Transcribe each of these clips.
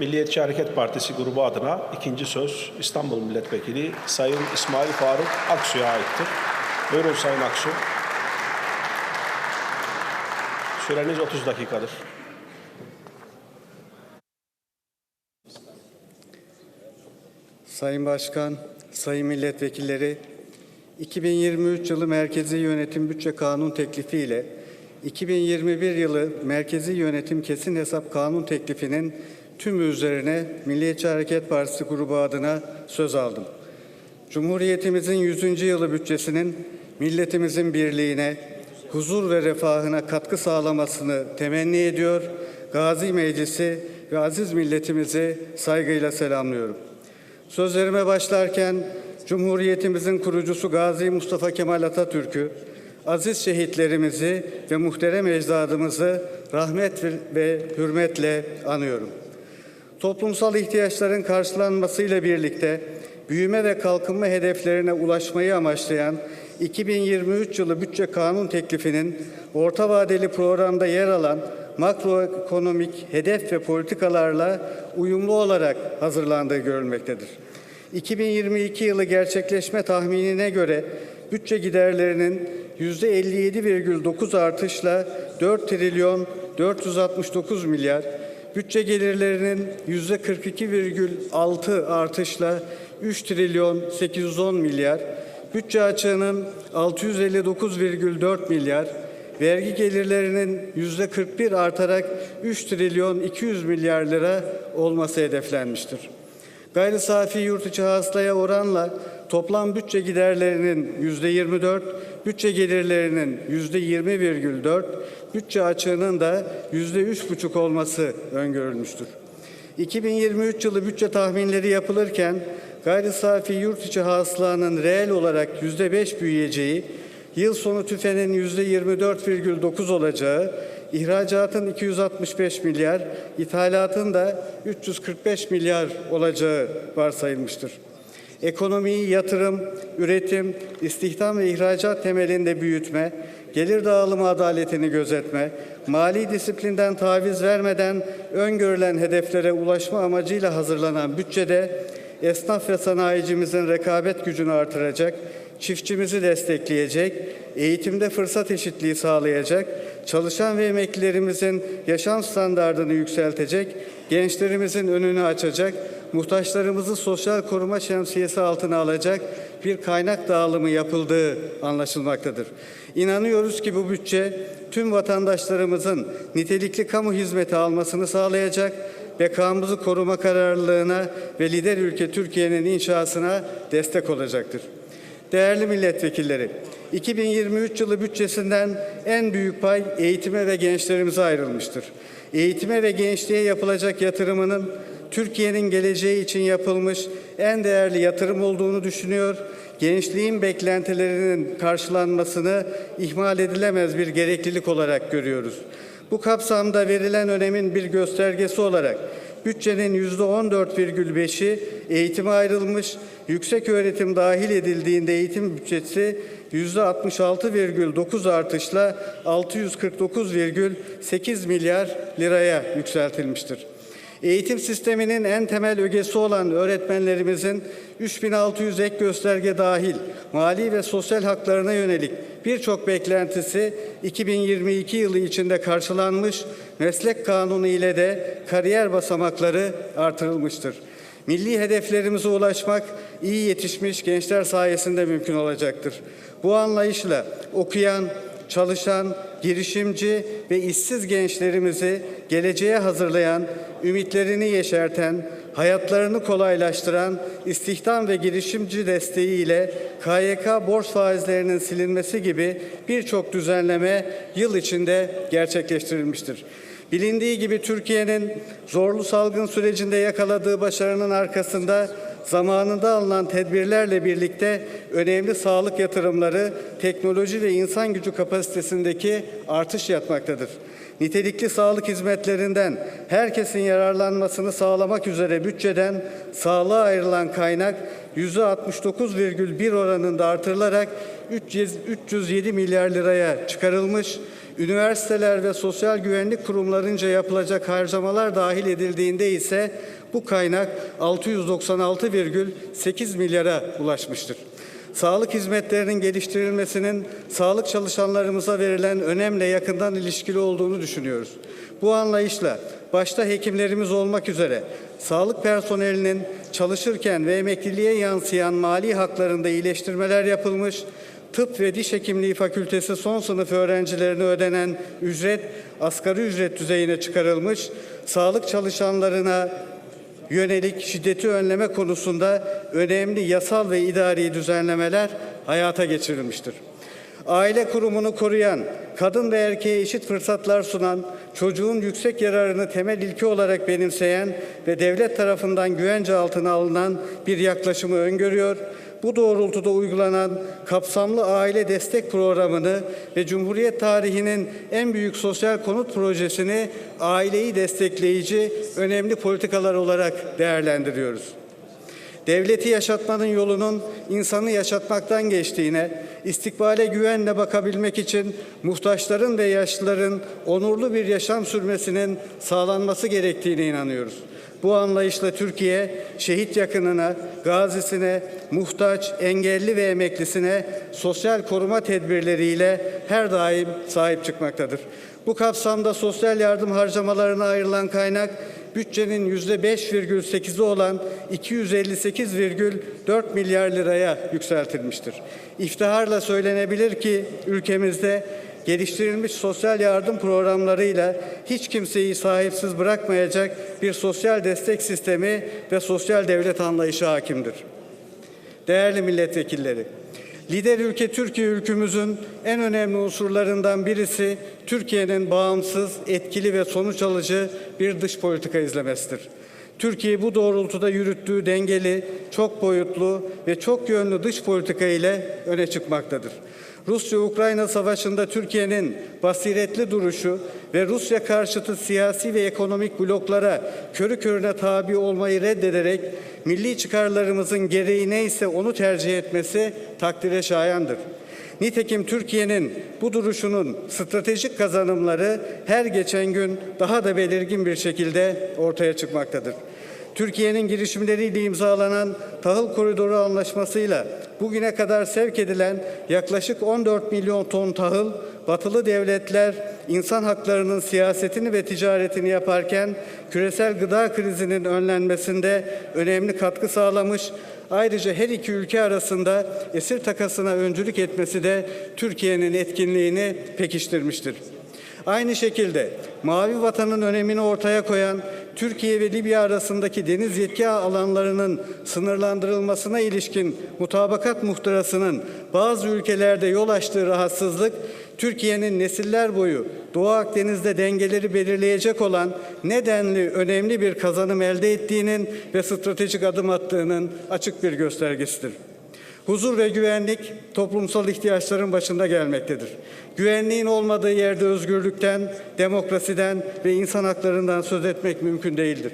Milliyetçi Hareket Partisi grubu adına ikinci söz İstanbul Milletvekili Sayın İsmail Faruk Aksu'ya aittir. Buyurun Sayın Aksu. Süreniz 30 dakikadır. Sayın Başkan, Sayın Milletvekilleri, 2023 yılı Merkezi Yönetim Bütçe Kanun teklifi ile 2021 yılı Merkezi Yönetim Kesin Hesap Kanun teklifinin tümü üzerine Milliyetçi Hareket Partisi grubu adına söz aldım. Cumhuriyetimizin 100. yılı bütçesinin milletimizin birliğine, huzur ve refahına katkı sağlamasını temenni ediyor. Gazi Meclisi ve aziz milletimizi saygıyla selamlıyorum. Sözlerime başlarken Cumhuriyetimizin kurucusu Gazi Mustafa Kemal Atatürk'ü, aziz şehitlerimizi ve muhterem ecdadımızı rahmet ve hürmetle anıyorum. Toplumsal ihtiyaçların karşılanmasıyla birlikte büyüme ve kalkınma hedeflerine ulaşmayı amaçlayan 2023 yılı bütçe kanun teklifinin orta vadeli programda yer alan makroekonomik hedef ve politikalarla uyumlu olarak hazırlandığı görülmektedir. 2022 yılı gerçekleşme tahminine göre bütçe giderlerinin %57,9 artışla 4 trilyon 469 milyar, bütçe gelirlerinin %42,6 artışla 3 trilyon 810 milyar, bütçe açığının 659,4 milyar, vergi gelirlerinin yüzde 41 artarak 3 trilyon 200 milyar lira olması hedeflenmiştir. Gayri safi yurt içi hasılaya oranla toplam bütçe giderlerinin yüzde 24, bütçe gelirlerinin yüzde 20,4, bütçe açığının da yüzde 3,5 olması öngörülmüştür. 2023 yılı bütçe tahminleri yapılırken gayri safi yurt içi hasılanın reel olarak yüzde 5 büyüyeceği, yıl sonu tüfenin yüzde 24,9 olacağı, ihracatın 265 milyar, ithalatın da 345 milyar olacağı varsayılmıştır. Ekonomiyi yatırım, üretim, istihdam ve ihracat temelinde büyütme, gelir dağılımı adaletini gözetme, mali disiplinden taviz vermeden öngörülen hedeflere ulaşma amacıyla hazırlanan bütçede esnaf ve sanayicimizin rekabet gücünü artıracak, çiftçimizi destekleyecek, eğitimde fırsat eşitliği sağlayacak, çalışan ve emeklilerimizin yaşam standartını yükseltecek, gençlerimizin önünü açacak, muhtaçlarımızı sosyal koruma şemsiyesi altına alacak bir kaynak dağılımı yapıldığı anlaşılmaktadır. İnanıyoruz ki bu bütçe tüm vatandaşlarımızın nitelikli kamu hizmeti almasını sağlayacak, bekamızı koruma kararlılığına ve lider ülke Türkiye'nin inşasına destek olacaktır. Değerli milletvekilleri, 2023 yılı bütçesinden en büyük pay eğitime ve gençlerimize ayrılmıştır. Eğitime ve gençliğe yapılacak yatırımının Türkiye'nin geleceği için yapılmış en değerli yatırım olduğunu düşünüyor. Gençliğin beklentilerinin karşılanmasını ihmal edilemez bir gereklilik olarak görüyoruz. Bu kapsamda verilen önemin bir göstergesi olarak bütçenin yüzde 14,5'i eğitime ayrılmış, yüksek öğretim dahil edildiğinde eğitim bütçesi yüzde 66,9 artışla 649,8 milyar liraya yükseltilmiştir. Eğitim sisteminin en temel ögesi olan öğretmenlerimizin 3600 ek gösterge dahil mali ve sosyal haklarına yönelik birçok beklentisi 2022 yılı içinde karşılanmış, meslek kanunu ile de kariyer basamakları artırılmıştır. Milli hedeflerimize ulaşmak iyi yetişmiş gençler sayesinde mümkün olacaktır. Bu anlayışla okuyan, çalışan, girişimci ve işsiz gençlerimizi geleceğe hazırlayan, ümitlerini yeşerten, hayatlarını kolaylaştıran istihdam ve girişimci desteğiyle KYK borç faizlerinin silinmesi gibi birçok düzenleme yıl içinde gerçekleştirilmiştir. Bilindiği gibi Türkiye'nin zorlu salgın sürecinde yakaladığı başarının arkasında zamanında alınan tedbirlerle birlikte önemli sağlık yatırımları, teknoloji ve insan gücü kapasitesindeki artış yatmaktadır. Nitelikli sağlık hizmetlerinden herkesin yararlanmasını sağlamak üzere bütçeden sağlığa ayrılan kaynak %69,1 oranında artırılarak 307 milyar liraya çıkarılmış Üniversiteler ve sosyal güvenlik kurumlarınca yapılacak harcamalar dahil edildiğinde ise bu kaynak 696,8 milyara ulaşmıştır. Sağlık hizmetlerinin geliştirilmesinin sağlık çalışanlarımıza verilen önemle yakından ilişkili olduğunu düşünüyoruz. Bu anlayışla başta hekimlerimiz olmak üzere sağlık personelinin çalışırken ve emekliliğe yansıyan mali haklarında iyileştirmeler yapılmış, Tıp ve Diş Hekimliği Fakültesi son sınıf öğrencilerine ödenen ücret asgari ücret düzeyine çıkarılmış, sağlık çalışanlarına yönelik şiddeti önleme konusunda önemli yasal ve idari düzenlemeler hayata geçirilmiştir. Aile kurumunu koruyan, kadın ve erkeğe eşit fırsatlar sunan, çocuğun yüksek yararını temel ilke olarak benimseyen ve devlet tarafından güvence altına alınan bir yaklaşımı öngörüyor. Bu doğrultuda uygulanan kapsamlı aile destek programını ve Cumhuriyet tarihinin en büyük sosyal konut projesini aileyi destekleyici önemli politikalar olarak değerlendiriyoruz. Devleti yaşatmanın yolunun insanı yaşatmaktan geçtiğine, istikbale güvenle bakabilmek için muhtaçların ve yaşlıların onurlu bir yaşam sürmesinin sağlanması gerektiğine inanıyoruz. Bu anlayışla Türkiye şehit yakınına, gazisine, muhtaç, engelli ve emeklisine sosyal koruma tedbirleriyle her daim sahip çıkmaktadır. Bu kapsamda sosyal yardım harcamalarına ayrılan kaynak bütçenin yüzde 5,8'i olan 258,4 milyar liraya yükseltilmiştir. İftiharla söylenebilir ki ülkemizde geliştirilmiş sosyal yardım programlarıyla hiç kimseyi sahipsiz bırakmayacak bir sosyal destek sistemi ve sosyal devlet anlayışı hakimdir. Değerli milletvekilleri, lider ülke Türkiye ülkümüzün en önemli unsurlarından birisi Türkiye'nin bağımsız, etkili ve sonuç alıcı bir dış politika izlemesidir. Türkiye bu doğrultuda yürüttüğü dengeli, çok boyutlu ve çok yönlü dış politika ile öne çıkmaktadır. Rusya-Ukrayna savaşında Türkiye'nin basiretli duruşu ve Rusya karşıtı siyasi ve ekonomik bloklara körü körüne tabi olmayı reddederek milli çıkarlarımızın gereği neyse onu tercih etmesi takdire şayandır. Nitekim Türkiye'nin bu duruşunun stratejik kazanımları her geçen gün daha da belirgin bir şekilde ortaya çıkmaktadır. Türkiye'nin girişimleriyle imzalanan tahıl koridoru anlaşmasıyla bugüne kadar sevk edilen yaklaşık 14 milyon ton tahıl batılı devletler insan haklarının siyasetini ve ticaretini yaparken küresel gıda krizinin önlenmesinde önemli katkı sağlamış. Ayrıca her iki ülke arasında esir takasına öncülük etmesi de Türkiye'nin etkinliğini pekiştirmiştir. Aynı şekilde Mavi Vatan'ın önemini ortaya koyan Türkiye ve Libya arasındaki deniz yetki alanlarının sınırlandırılmasına ilişkin mutabakat muhtırasının bazı ülkelerde yol açtığı rahatsızlık, Türkiye'nin nesiller boyu Doğu Akdeniz'de dengeleri belirleyecek olan nedenli önemli bir kazanım elde ettiğinin ve stratejik adım attığının açık bir göstergesidir. Huzur ve güvenlik toplumsal ihtiyaçların başında gelmektedir. Güvenliğin olmadığı yerde özgürlükten, demokrasiden ve insan haklarından söz etmek mümkün değildir.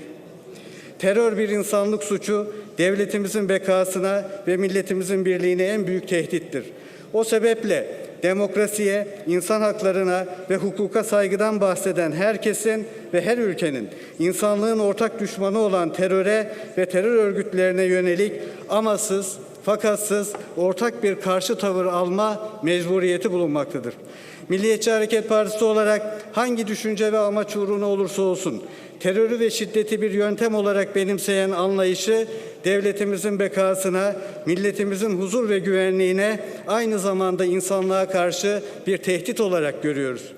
Terör bir insanlık suçu, devletimizin bekasına ve milletimizin birliğine en büyük tehdittir. O sebeple demokrasiye, insan haklarına ve hukuka saygıdan bahseden herkesin ve her ülkenin insanlığın ortak düşmanı olan teröre ve terör örgütlerine yönelik amasız, fakatsız ortak bir karşı tavır alma mecburiyeti bulunmaktadır. Milliyetçi Hareket Partisi olarak hangi düşünce ve amaç uğruna olursa olsun terörü ve şiddeti bir yöntem olarak benimseyen anlayışı devletimizin bekasına, milletimizin huzur ve güvenliğine aynı zamanda insanlığa karşı bir tehdit olarak görüyoruz.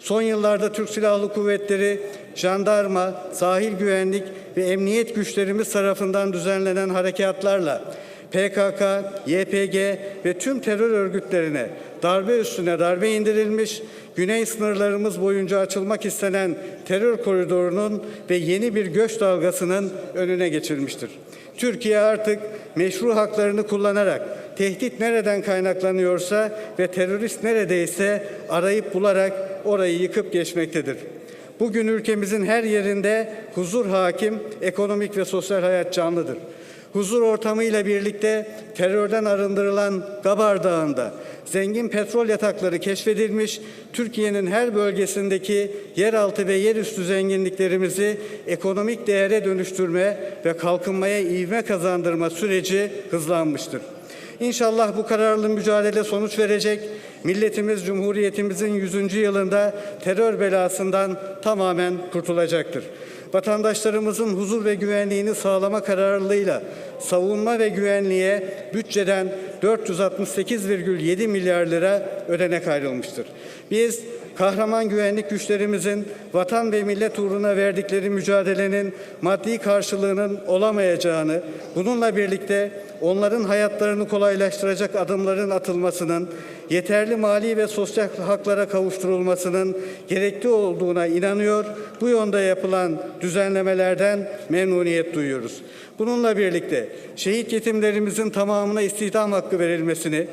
Son yıllarda Türk Silahlı Kuvvetleri, jandarma, sahil güvenlik ve emniyet güçlerimiz tarafından düzenlenen harekatlarla PKK, YPG ve tüm terör örgütlerine darbe üstüne darbe indirilmiş, güney sınırlarımız boyunca açılmak istenen terör koridorunun ve yeni bir göç dalgasının önüne geçilmiştir. Türkiye artık meşru haklarını kullanarak tehdit nereden kaynaklanıyorsa ve terörist neredeyse arayıp bularak orayı yıkıp geçmektedir. Bugün ülkemizin her yerinde huzur hakim, ekonomik ve sosyal hayat canlıdır. Huzur ortamıyla birlikte terörden arındırılan Gabar Dağı'nda zengin petrol yatakları keşfedilmiş, Türkiye'nin her bölgesindeki yeraltı ve yerüstü zenginliklerimizi ekonomik değere dönüştürme ve kalkınmaya ivme kazandırma süreci hızlanmıştır. İnşallah bu kararlı mücadele sonuç verecek. Milletimiz Cumhuriyetimizin 100. yılında terör belasından tamamen kurtulacaktır. Vatandaşlarımızın huzur ve güvenliğini sağlama kararlılığıyla savunma ve güvenliğe bütçeden 468,7 milyar lira ödenek ayrılmıştır. Biz kahraman güvenlik güçlerimizin vatan ve millet uğruna verdikleri mücadelenin maddi karşılığının olamayacağını, bununla birlikte onların hayatlarını kolaylaştıracak adımların atılmasının, yeterli mali ve sosyal haklara kavuşturulmasının gerekli olduğuna inanıyor. Bu yönde yapılan düzenlemelerden memnuniyet duyuyoruz. Bununla birlikte şehit yetimlerimizin tamamına istihdam hakkı verilmesini,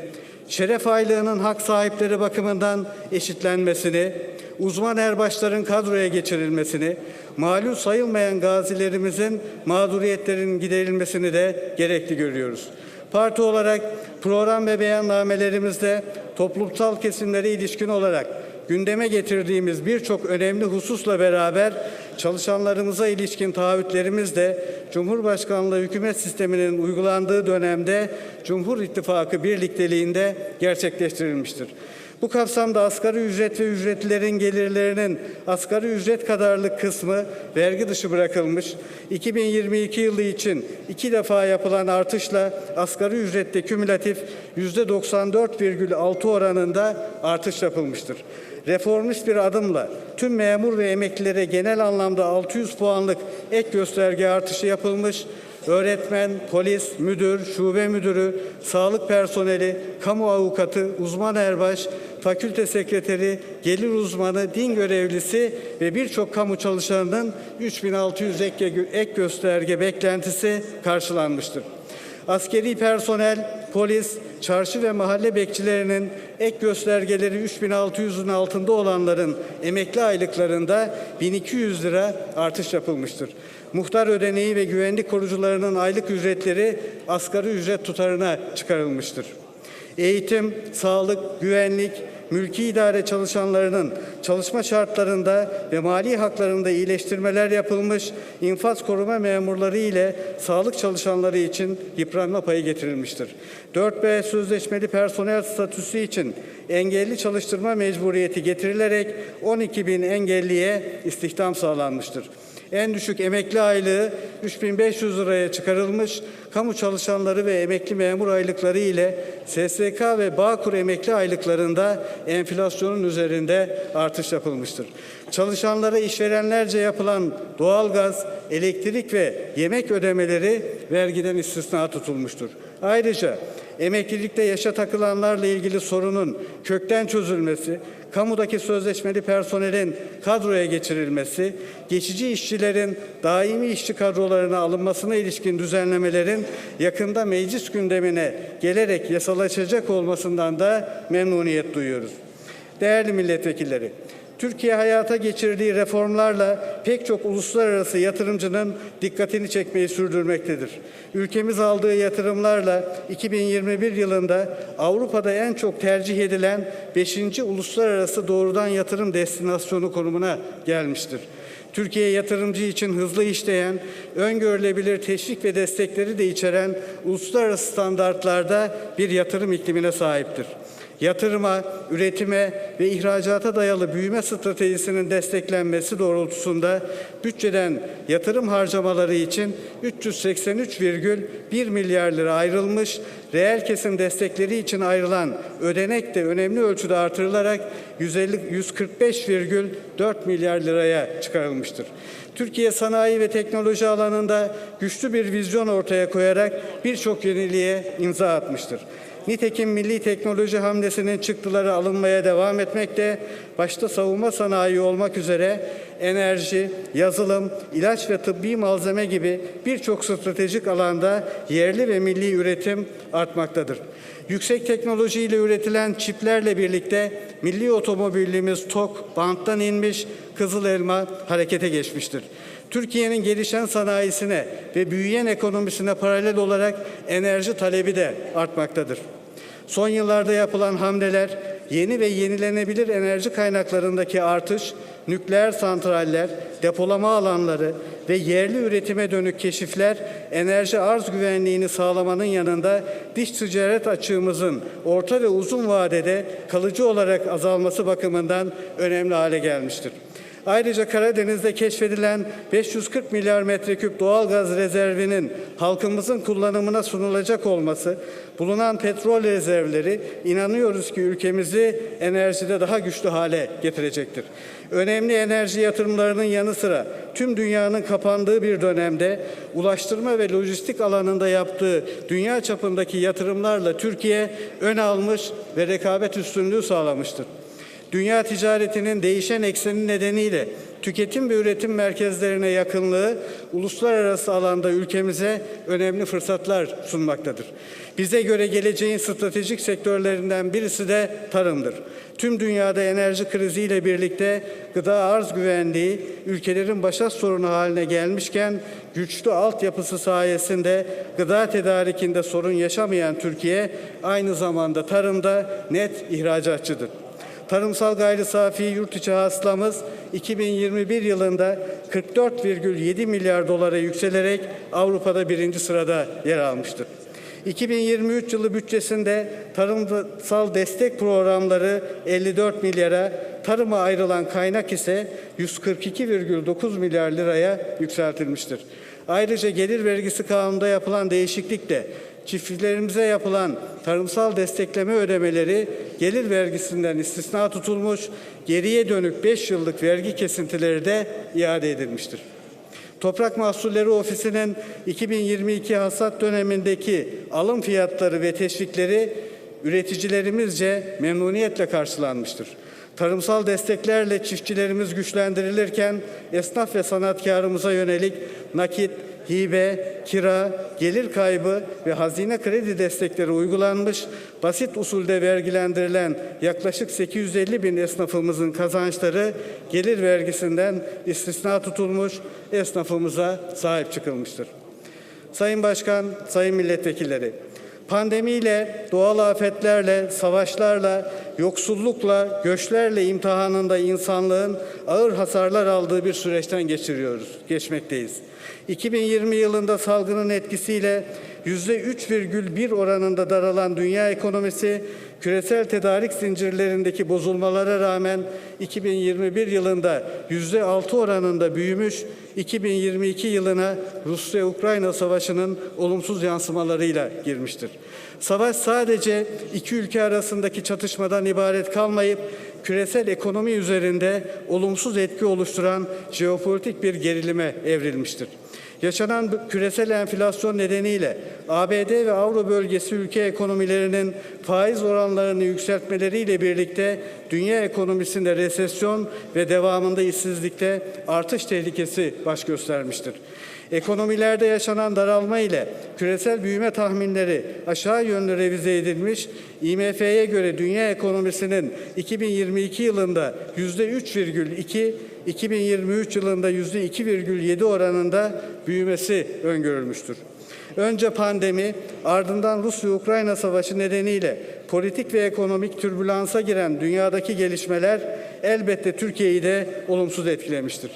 şeref aylığının hak sahipleri bakımından eşitlenmesini, uzman erbaşların kadroya geçirilmesini, malum sayılmayan gazilerimizin mağduriyetlerinin giderilmesini de gerekli görüyoruz. Parti olarak program ve beyannamelerimizde toplumsal kesimlere ilişkin olarak gündeme getirdiğimiz birçok önemli hususla beraber çalışanlarımıza ilişkin taahhütlerimiz de Cumhurbaşkanlığı hükümet sisteminin uygulandığı dönemde Cumhur İttifakı birlikteliğinde gerçekleştirilmiştir. Bu kapsamda asgari ücret ve ücretlilerin gelirlerinin asgari ücret kadarlık kısmı vergi dışı bırakılmış. 2022 yılı için iki defa yapılan artışla asgari ücrette kümülatif %94,6 oranında artış yapılmıştır. Reformist bir adımla tüm memur ve emeklilere genel anlamda 600 puanlık ek gösterge artışı yapılmış. Öğretmen, polis, müdür, şube müdürü, sağlık personeli, kamu avukatı, uzman erbaş, fakülte sekreteri, gelir uzmanı, din görevlisi ve birçok kamu çalışanının 3600 ek, gösterge beklentisi karşılanmıştır. Askeri personel, polis, çarşı ve mahalle bekçilerinin ek göstergeleri 3600'ün altında olanların emekli aylıklarında 1200 lira artış yapılmıştır. Muhtar ödeneği ve güvenlik korucularının aylık ücretleri asgari ücret tutarına çıkarılmıştır. Eğitim, sağlık, güvenlik, mülki idare çalışanlarının çalışma şartlarında ve mali haklarında iyileştirmeler yapılmış, infaz koruma memurları ile sağlık çalışanları için yıpranma payı getirilmiştir. 4B sözleşmeli personel statüsü için engelli çalıştırma mecburiyeti getirilerek 12 bin engelliye istihdam sağlanmıştır. En düşük emekli aylığı 3500 liraya çıkarılmış, kamu çalışanları ve emekli memur aylıkları ile SSK ve Bağkur emekli aylıklarında enflasyonun üzerinde artış yapılmıştır. Çalışanlara işverenlerce yapılan doğalgaz, elektrik ve yemek ödemeleri vergiden istisna tutulmuştur. Ayrıca emeklilikte yaşa takılanlarla ilgili sorunun kökten çözülmesi, kamudaki sözleşmeli personelin kadroya geçirilmesi, geçici işçilerin daimi işçi kadrolarına alınmasına ilişkin düzenlemelerin yakında meclis gündemine gelerek yasalaşacak olmasından da memnuniyet duyuyoruz. Değerli milletvekilleri, Türkiye hayata geçirdiği reformlarla pek çok uluslararası yatırımcının dikkatini çekmeyi sürdürmektedir. Ülkemiz aldığı yatırımlarla 2021 yılında Avrupa'da en çok tercih edilen 5. uluslararası doğrudan yatırım destinasyonu konumuna gelmiştir. Türkiye yatırımcı için hızlı işleyen, öngörülebilir teşvik ve destekleri de içeren uluslararası standartlarda bir yatırım iklimine sahiptir yatırıma, üretime ve ihracata dayalı büyüme stratejisinin desteklenmesi doğrultusunda bütçeden yatırım harcamaları için 383,1 milyar lira ayrılmış, reel kesim destekleri için ayrılan ödenek de önemli ölçüde artırılarak 150 145,4 milyar liraya çıkarılmıştır. Türkiye sanayi ve teknoloji alanında güçlü bir vizyon ortaya koyarak birçok yeniliğe imza atmıştır. Nitekim milli teknoloji hamlesinin çıktıları alınmaya devam etmekte, başta savunma sanayi olmak üzere enerji, yazılım, ilaç ve tıbbi malzeme gibi birçok stratejik alanda yerli ve milli üretim artmaktadır. Yüksek teknolojiyle üretilen çiplerle birlikte milli otomobilimiz TOK banttan inmiş, Kızıl Elma harekete geçmiştir. Türkiye'nin gelişen sanayisine ve büyüyen ekonomisine paralel olarak enerji talebi de artmaktadır. Son yıllarda yapılan hamleler, yeni ve yenilenebilir enerji kaynaklarındaki artış, nükleer santraller, depolama alanları ve yerli üretime dönük keşifler enerji arz güvenliğini sağlamanın yanında dış ticaret açığımızın orta ve uzun vadede kalıcı olarak azalması bakımından önemli hale gelmiştir. Ayrıca Karadeniz'de keşfedilen 540 milyar metreküp doğal gaz rezervinin halkımızın kullanımına sunulacak olması, bulunan petrol rezervleri inanıyoruz ki ülkemizi enerjide daha güçlü hale getirecektir. Önemli enerji yatırımlarının yanı sıra tüm dünyanın kapandığı bir dönemde ulaştırma ve lojistik alanında yaptığı dünya çapındaki yatırımlarla Türkiye ön almış ve rekabet üstünlüğü sağlamıştır. Dünya ticaretinin değişen ekseni nedeniyle tüketim ve üretim merkezlerine yakınlığı uluslararası alanda ülkemize önemli fırsatlar sunmaktadır. Bize göre geleceğin stratejik sektörlerinden birisi de tarımdır. Tüm dünyada enerji kriziyle birlikte gıda arz güvenliği ülkelerin başat sorunu haline gelmişken güçlü altyapısı sayesinde gıda tedarikinde sorun yaşamayan Türkiye aynı zamanda tarımda net ihracatçıdır. Tarımsal gayri safi yurt içi hasılamız 2021 yılında 44,7 milyar dolara yükselerek Avrupa'da birinci sırada yer almıştır. 2023 yılı bütçesinde tarımsal destek programları 54 milyara, tarıma ayrılan kaynak ise 142,9 milyar liraya yükseltilmiştir. Ayrıca gelir vergisi kanununda yapılan değişiklikle çiftçilerimize yapılan tarımsal destekleme ödemeleri gelir vergisinden istisna tutulmuş, geriye dönük 5 yıllık vergi kesintileri de iade edilmiştir. Toprak Mahsulleri Ofisi'nin 2022 hasat dönemindeki alım fiyatları ve teşvikleri üreticilerimizce memnuniyetle karşılanmıştır. Tarımsal desteklerle çiftçilerimiz güçlendirilirken esnaf ve sanatkarımıza yönelik nakit, hibe, kira, gelir kaybı ve hazine kredi destekleri uygulanmış, basit usulde vergilendirilen yaklaşık 850 bin esnafımızın kazançları gelir vergisinden istisna tutulmuş, esnafımıza sahip çıkılmıştır. Sayın Başkan, Sayın Milletvekilleri, pandemiyle, doğal afetlerle, savaşlarla, yoksullukla, göçlerle imtihanında insanlığın ağır hasarlar aldığı bir süreçten geçiriyoruz, geçmekteyiz. 2020 yılında salgının etkisiyle %3,1 oranında daralan dünya ekonomisi küresel tedarik zincirlerindeki bozulmalara rağmen 2021 yılında %6 oranında büyümüş, 2022 yılına Rusya-Ukrayna savaşının olumsuz yansımalarıyla girmiştir. Savaş sadece iki ülke arasındaki çatışmadan ibaret kalmayıp küresel ekonomi üzerinde olumsuz etki oluşturan jeopolitik bir gerilime evrilmiştir. Yaşanan küresel enflasyon nedeniyle ABD ve Avro bölgesi ülke ekonomilerinin faiz oranlarını yükseltmeleriyle birlikte dünya ekonomisinde resesyon ve devamında işsizlikte artış tehlikesi baş göstermiştir. Ekonomilerde yaşanan daralma ile küresel büyüme tahminleri aşağı yönlü revize edilmiş, IMF'ye göre dünya ekonomisinin 2022 yılında %3,2, 2023 yılında %2,7 oranında büyümesi öngörülmüştür. Önce pandemi, ardından Rusya-Ukrayna savaşı nedeniyle politik ve ekonomik türbülansa giren dünyadaki gelişmeler elbette Türkiye'yi de olumsuz etkilemiştir.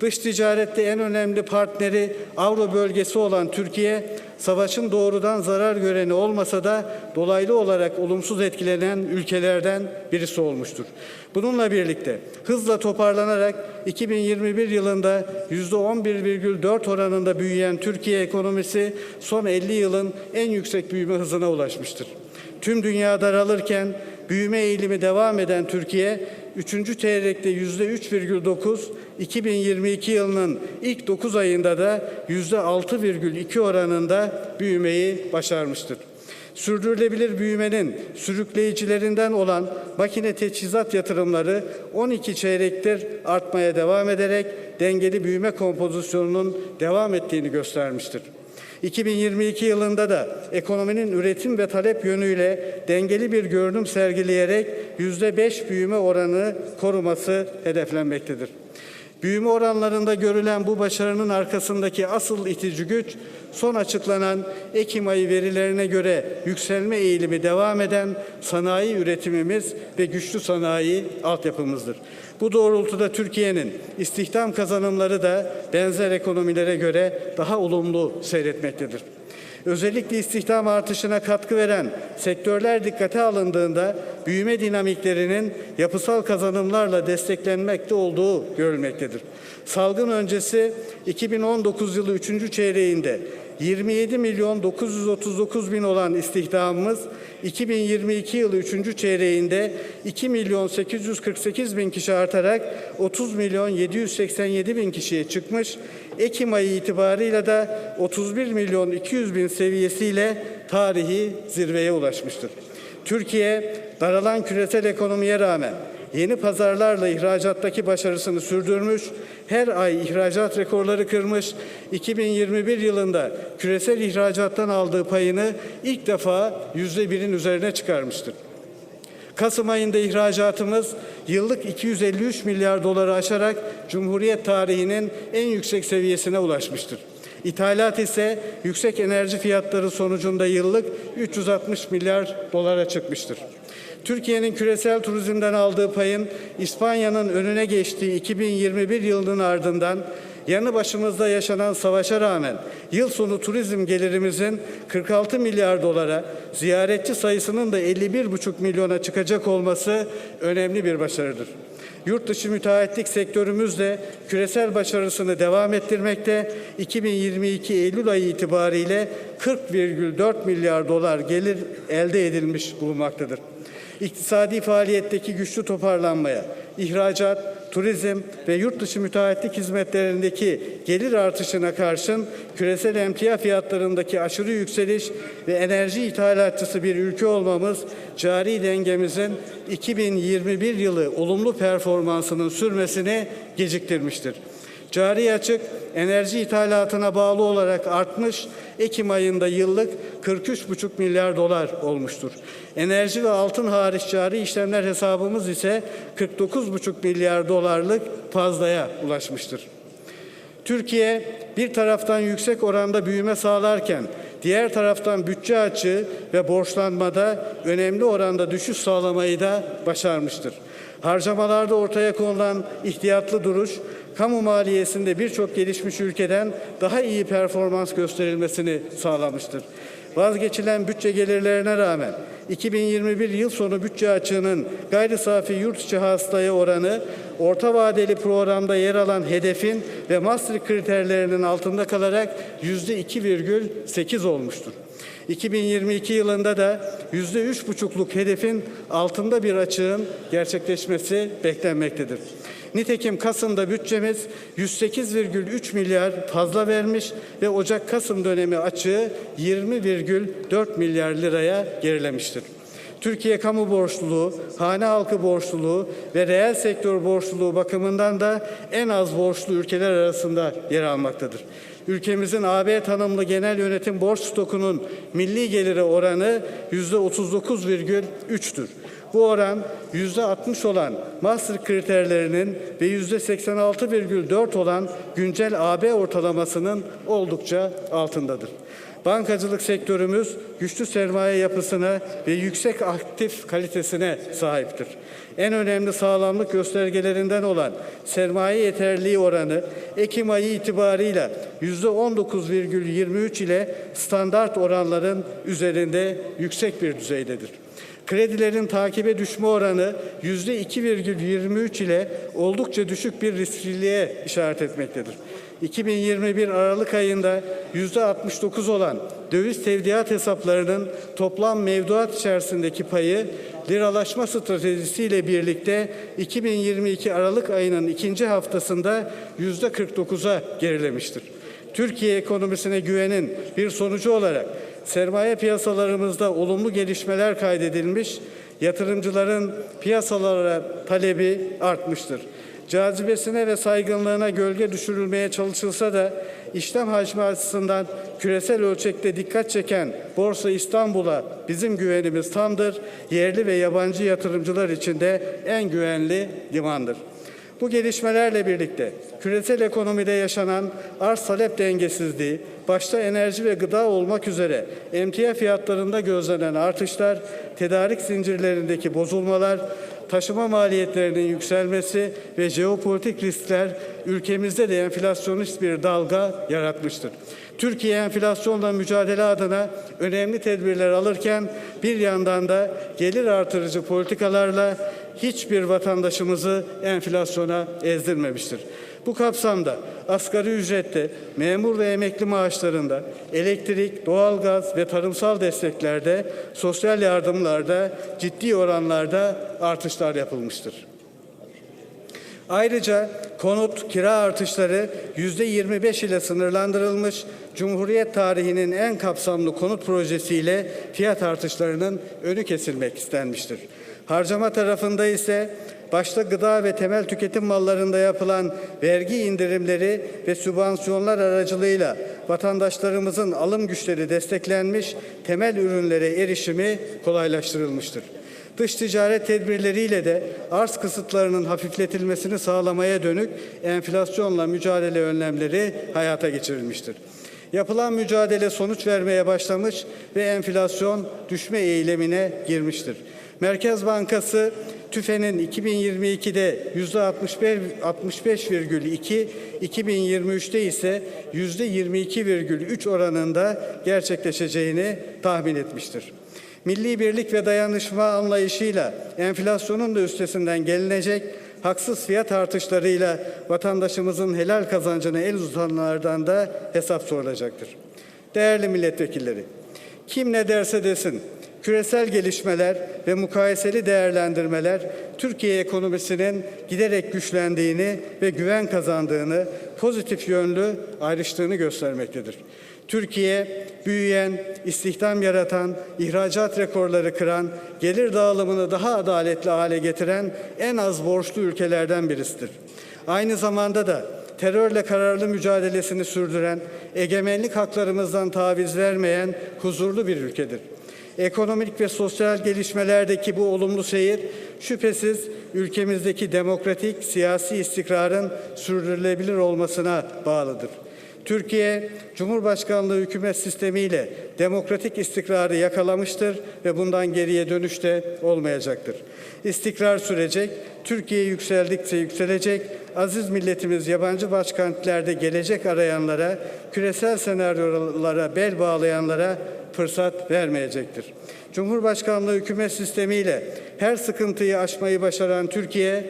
Dış ticarette en önemli partneri Avro bölgesi olan Türkiye, savaşın doğrudan zarar göreni olmasa da dolaylı olarak olumsuz etkilenen ülkelerden birisi olmuştur. Bununla birlikte hızla toparlanarak 2021 yılında %11,4 oranında büyüyen Türkiye ekonomisi son 50 yılın en yüksek büyüme hızına ulaşmıştır. Tüm dünya daralırken büyüme eğilimi devam eden Türkiye, 3. çeyrekte %3,9, 2022 yılının ilk 9 ayında da %6,2 oranında büyümeyi başarmıştır. Sürdürülebilir büyümenin sürükleyicilerinden olan makine teçhizat yatırımları 12 çeyrektir artmaya devam ederek dengeli büyüme kompozisyonunun devam ettiğini göstermiştir. 2022 yılında da ekonominin üretim ve talep yönüyle dengeli bir görünüm sergileyerek yüzde beş büyüme oranı koruması hedeflenmektedir. Büyüme oranlarında görülen bu başarının arkasındaki asıl itici güç, son açıklanan Ekim ayı verilerine göre yükselme eğilimi devam eden sanayi üretimimiz ve güçlü sanayi altyapımızdır. Bu doğrultuda Türkiye'nin istihdam kazanımları da benzer ekonomilere göre daha olumlu seyretmektedir. Özellikle istihdam artışına katkı veren sektörler dikkate alındığında büyüme dinamiklerinin yapısal kazanımlarla desteklenmekte olduğu görülmektedir. Salgın öncesi 2019 yılı 3. çeyreğinde 27 milyon 939 bin olan istihdamımız 2022 yılı 3. çeyreğinde 2 milyon 848 bin kişi artarak 30 milyon 787 bin kişiye çıkmış. Ekim ayı itibarıyla da 31 milyon 200 bin seviyesiyle tarihi zirveye ulaşmıştır. Türkiye daralan küresel ekonomiye rağmen yeni pazarlarla ihracattaki başarısını sürdürmüş, her ay ihracat rekorları kırmış, 2021 yılında küresel ihracattan aldığı payını ilk defa yüzde birin üzerine çıkarmıştır. Kasım ayında ihracatımız yıllık 253 milyar doları aşarak Cumhuriyet tarihinin en yüksek seviyesine ulaşmıştır. İthalat ise yüksek enerji fiyatları sonucunda yıllık 360 milyar dolara çıkmıştır. Türkiye'nin küresel turizmden aldığı payın İspanya'nın önüne geçtiği 2021 yılının ardından yanı başımızda yaşanan savaşa rağmen yıl sonu turizm gelirimizin 46 milyar dolara, ziyaretçi sayısının da 51,5 milyona çıkacak olması önemli bir başarıdır. Yurt dışı müteahhitlik sektörümüz de küresel başarısını devam ettirmekte. 2022 Eylül ayı itibariyle 40,4 milyar dolar gelir elde edilmiş bulunmaktadır. İktisadi faaliyetteki güçlü toparlanmaya, ihracat, turizm ve yurt dışı müteahhitlik hizmetlerindeki gelir artışına karşın küresel emtia fiyatlarındaki aşırı yükseliş ve enerji ithalatçısı bir ülke olmamız cari dengemizin 2021 yılı olumlu performansının sürmesini geciktirmiştir. Cari açık enerji ithalatına bağlı olarak artmış, Ekim ayında yıllık 43,5 milyar dolar olmuştur. Enerji ve altın hariç cari işlemler hesabımız ise 49,5 milyar dolarlık fazlaya ulaşmıştır. Türkiye bir taraftan yüksek oranda büyüme sağlarken diğer taraftan bütçe açığı ve borçlanmada önemli oranda düşüş sağlamayı da başarmıştır. Harcamalarda ortaya konulan ihtiyatlı duruş, kamu maliyesinde birçok gelişmiş ülkeden daha iyi performans gösterilmesini sağlamıştır. Vazgeçilen bütçe gelirlerine rağmen 2021 yıl sonu bütçe açığının gayri safi yurt içi hastaya oranı orta vadeli programda yer alan hedefin ve Maastricht kriterlerinin altında kalarak yüzde 2,8 olmuştur. 2022 yılında da yüzde üç buçukluk hedefin altında bir açığın gerçekleşmesi beklenmektedir. Nitekim Kasım'da bütçemiz 108,3 milyar fazla vermiş ve Ocak-Kasım dönemi açığı 20,4 milyar liraya gerilemiştir. Türkiye kamu borçluluğu, hane halkı borçluluğu ve reel sektör borçluluğu bakımından da en az borçlu ülkeler arasında yer almaktadır. Ülkemizin AB tanımlı genel yönetim borç stokunun milli geliri oranı yüzde 39,3'tür. Bu oran yüzde 60 olan Maastricht kriterlerinin ve yüzde 86,4 olan güncel AB ortalamasının oldukça altındadır. Bankacılık sektörümüz güçlü sermaye yapısına ve yüksek aktif kalitesine sahiptir. En önemli sağlamlık göstergelerinden olan sermaye yeterliliği oranı Ekim ayı itibarıyla %19,23 ile standart oranların üzerinde yüksek bir düzeydedir. Kredilerin takibe düşme oranı yüzde 2,23 ile oldukça düşük bir riskliliğe işaret etmektedir. 2021 Aralık ayında yüzde 69 olan döviz tevdiat hesaplarının toplam mevduat içerisindeki payı liralaşma stratejisiyle birlikte 2022 Aralık ayının ikinci haftasında yüzde 49'a gerilemiştir. Türkiye ekonomisine güvenin bir sonucu olarak sermaye piyasalarımızda olumlu gelişmeler kaydedilmiş, yatırımcıların piyasalara talebi artmıştır. Cazibesine ve saygınlığına gölge düşürülmeye çalışılsa da işlem hacmi açısından küresel ölçekte dikkat çeken Borsa İstanbul'a bizim güvenimiz tamdır. Yerli ve yabancı yatırımcılar için de en güvenli limandır. Bu gelişmelerle birlikte küresel ekonomide yaşanan arz talep dengesizliği, başta enerji ve gıda olmak üzere emtia fiyatlarında gözlenen artışlar, tedarik zincirlerindeki bozulmalar, taşıma maliyetlerinin yükselmesi ve jeopolitik riskler ülkemizde de enflasyonist bir dalga yaratmıştır. Türkiye enflasyonla mücadele adına önemli tedbirler alırken bir yandan da gelir artırıcı politikalarla hiçbir vatandaşımızı enflasyona ezdirmemiştir. Bu kapsamda asgari ücrette, memur ve emekli maaşlarında, elektrik, doğalgaz ve tarımsal desteklerde, sosyal yardımlarda ciddi oranlarda artışlar yapılmıştır. Ayrıca konut, kira artışları yüzde 25 ile sınırlandırılmış, Cumhuriyet tarihinin en kapsamlı konut projesiyle fiyat artışlarının önü kesilmek istenmiştir. Harcama tarafında ise başta gıda ve temel tüketim mallarında yapılan vergi indirimleri ve sübvansiyonlar aracılığıyla vatandaşlarımızın alım güçleri desteklenmiş, temel ürünlere erişimi kolaylaştırılmıştır. Dış ticaret tedbirleriyle de arz kısıtlarının hafifletilmesini sağlamaya dönük enflasyonla mücadele önlemleri hayata geçirilmiştir. Yapılan mücadele sonuç vermeye başlamış ve enflasyon düşme eylemine girmiştir. Merkez Bankası TÜFE'nin 2022'de %65,2, 2023'te ise %22,3 oranında gerçekleşeceğini tahmin etmiştir. Milli birlik ve dayanışma anlayışıyla enflasyonun da üstesinden gelinecek, haksız fiyat artışlarıyla vatandaşımızın helal kazancını el uzatanlardan da hesap sorulacaktır. Değerli milletvekilleri, kim ne derse desin, küresel gelişmeler ve mukayeseli değerlendirmeler Türkiye ekonomisinin giderek güçlendiğini ve güven kazandığını, pozitif yönlü ayrıştığını göstermektedir. Türkiye büyüyen, istihdam yaratan, ihracat rekorları kıran, gelir dağılımını daha adaletli hale getiren en az borçlu ülkelerden birisidir. Aynı zamanda da terörle kararlı mücadelesini sürdüren, egemenlik haklarımızdan taviz vermeyen huzurlu bir ülkedir. Ekonomik ve sosyal gelişmelerdeki bu olumlu seyir şüphesiz ülkemizdeki demokratik siyasi istikrarın sürdürülebilir olmasına bağlıdır. Türkiye, Cumhurbaşkanlığı hükümet sistemiyle demokratik istikrarı yakalamıştır ve bundan geriye dönüş de olmayacaktır. İstikrar sürecek, Türkiye yükseldikçe yükselecek, aziz milletimiz yabancı başkentlerde gelecek arayanlara, küresel senaryolara bel bağlayanlara fırsat vermeyecektir. Cumhurbaşkanlığı hükümet sistemiyle her sıkıntıyı aşmayı başaran Türkiye,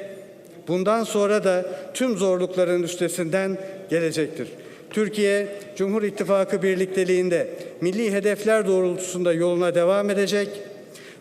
bundan sonra da tüm zorlukların üstesinden gelecektir. Türkiye, Cumhur İttifakı birlikteliğinde milli hedefler doğrultusunda yoluna devam edecek,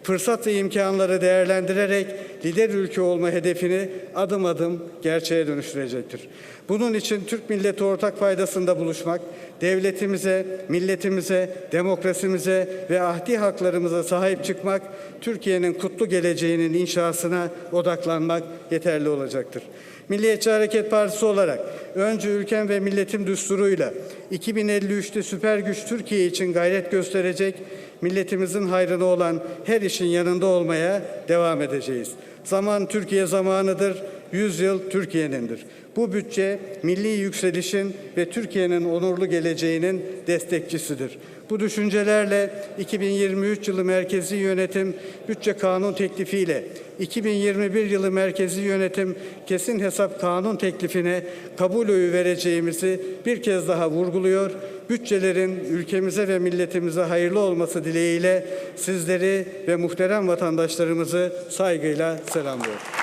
fırsat ve imkanları değerlendirerek lider ülke olma hedefini adım adım gerçeğe dönüştürecektir. Bunun için Türk milleti ortak faydasında buluşmak, devletimize, milletimize, demokrasimize ve ahdi haklarımıza sahip çıkmak, Türkiye'nin kutlu geleceğinin inşasına odaklanmak yeterli olacaktır. Milliyetçi Hareket Partisi olarak önce ülkem ve milletim düsturuyla 2053'te süper güç Türkiye için gayret gösterecek, milletimizin hayrına olan her işin yanında olmaya devam edeceğiz. Zaman Türkiye zamanıdır, 100 yıl Türkiye'nindir. Bu bütçe milli yükselişin ve Türkiye'nin onurlu geleceğinin destekçisidir. Bu düşüncelerle 2023 yılı merkezi yönetim bütçe kanun teklifiyle 2021 yılı merkezi yönetim kesin hesap kanun teklifine kabul oyu vereceğimizi bir kez daha vurguluyor. Bütçelerin ülkemize ve milletimize hayırlı olması dileğiyle sizleri ve muhterem vatandaşlarımızı saygıyla selamlıyorum.